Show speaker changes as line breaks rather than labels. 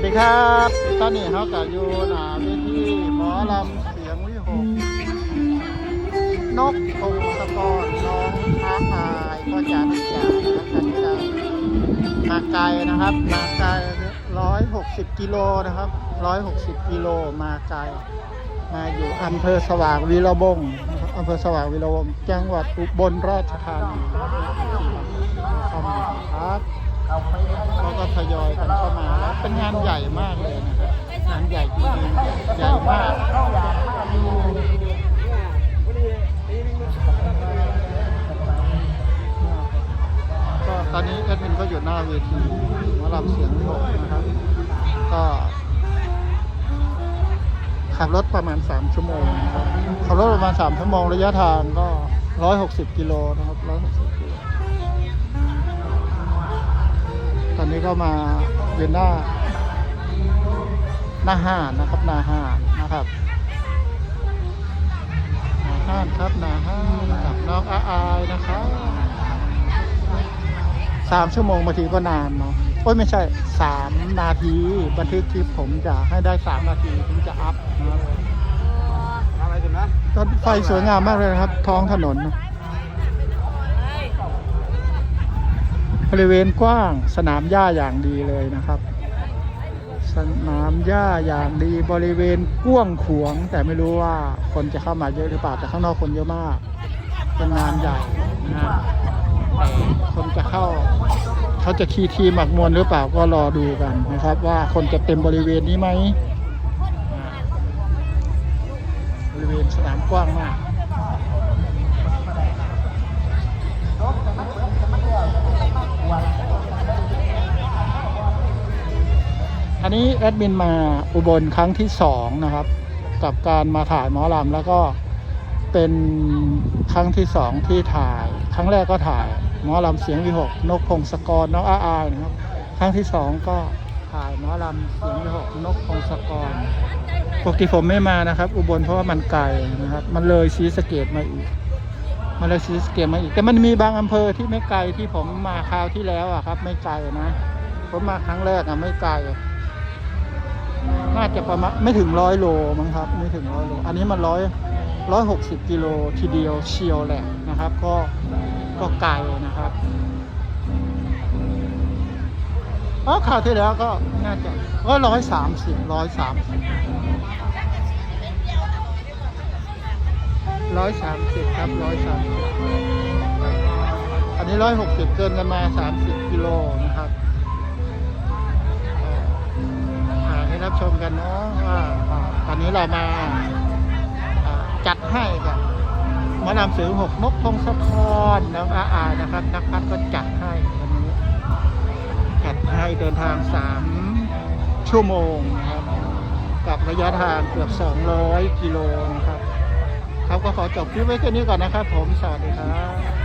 วัสดีครับ ตอนนี้เขากับอยู่หนาเวทีหมอลำเสียงวิหกนกพงศกรน้องท้าทายพ่อจ๋าพี่จ๋านะครับท่านที่ได้มาไกลนะครับ มาไกลร้อยหกสิบกิโลนะครับร้อยหกสิบกิโลมาไกลมาอยู่อำเภอสว่างวีระบงอำเภอสว่างวีระบงจังหวัดอุบลราชธานีครับ เขาก็ทยอยกันเข้ามาแล้วเป็นงานใหญ่มากเลยนะครับงานใหญ่จริงๆใหญ่มากก็ตอนนี้แอดมินก็อยู่หน้าเวทีหมอลำเสียงวิหกนะครับ ก็ขับรถประมาณ 3 ชั่วโมงนะครับขับรถประมาณ 3 ชั่วโมงระยะทางก็ 160 กิโลนะครับ160 กิโลตอนนี้ก็มาเวียนหน้า หน้าห้านนะครับหนาห้านนะครับหนาห้านครับหนาห้านกับน้องอาอายนะครับสามชั่วโมงบางทีก็นานเนาะโอ้ยไม่ใช่สามนาที บันทึกคลิปผมจะให้ได้สามนาทีถึงจะอัพนะครับ
อะไรกันนะ
ต้นไฟสวยงามมากเลยนะครับ ท้องถนนนะ บริเวณกว้างสนามหญ้าอย่างดีเลยนะครับ สนามหญ้าอย่างดีบริเวณกว้างขวง แต่ไม่รู้ว่าคนจะเข้ามาเยอะหรือเปล่าแต่ข้างนอกคนเยอะมากเป็นงานใหญ่นะคนจะเข้าเขาจะคีย์ทีมหมักมวลหรือเปล่าก็รอดูกันนะครับ ว่าคนจะเต็มบริเวณนี้ไหมบริเวณสนามกว้างมาก นนี้แอดมินมาอุบลครั้งที่สองนะครับ กับการมาถ่ายหมอลำแล้วก็เป็นครั้งที่สองที่ถ่าย ครั้งแรกก็ถ่ายหมอลำเสียงวิหกนกพงศกรน้องอาอายนะครับ ครั้งที่สองก็ถ่ายหมอลำเสียงวิหกนกพงศกรปกติผมไม่มานะครับ อุบลเพราะว่ามันไกลนะครับ มันเลยศรีสเกดมาอีกมันเลยศรีสเกดมาอีกแต่มันมีบางอำเภอที่ไม่ไกลที่ผมมาคราวที่แล้วอะครับ ไม่ไกลนะผมมาครั้งแรกอะไม่ไกล น่าจะประมาณไม่ถึงร้อยโลมั้งครับ ไม่ถึงร้อยโล อันนี้มันร้อยร้อยหกสิบกิโลทีเดียวเชียวแหละนะครับ ก็ก็ไกลนะครับอ๋อข่าวที่แล้วก็น่าจะก็ร้อยสามสิบร้อยสามสิบร้อยสามสิบครับร้อยสามสิบอันนี้ร้อยหกสิบเกินกันมาสามสิบกิโลนะครับ กันเนาะว่าตอนนี้เรามาจัดให้กับหมอลำสือหกนกพงศธรน้องอาอานะครับนักพัฒก็จัดให้วันนี้จัดให้เดินทางสามชั่วโมงนะครับกับระยะทางเกือบ 200 กิโลนะครับครับก็ขอจบคลิปไว้แค่นี้ก่อนนะครับ ผมสวัสดีครับ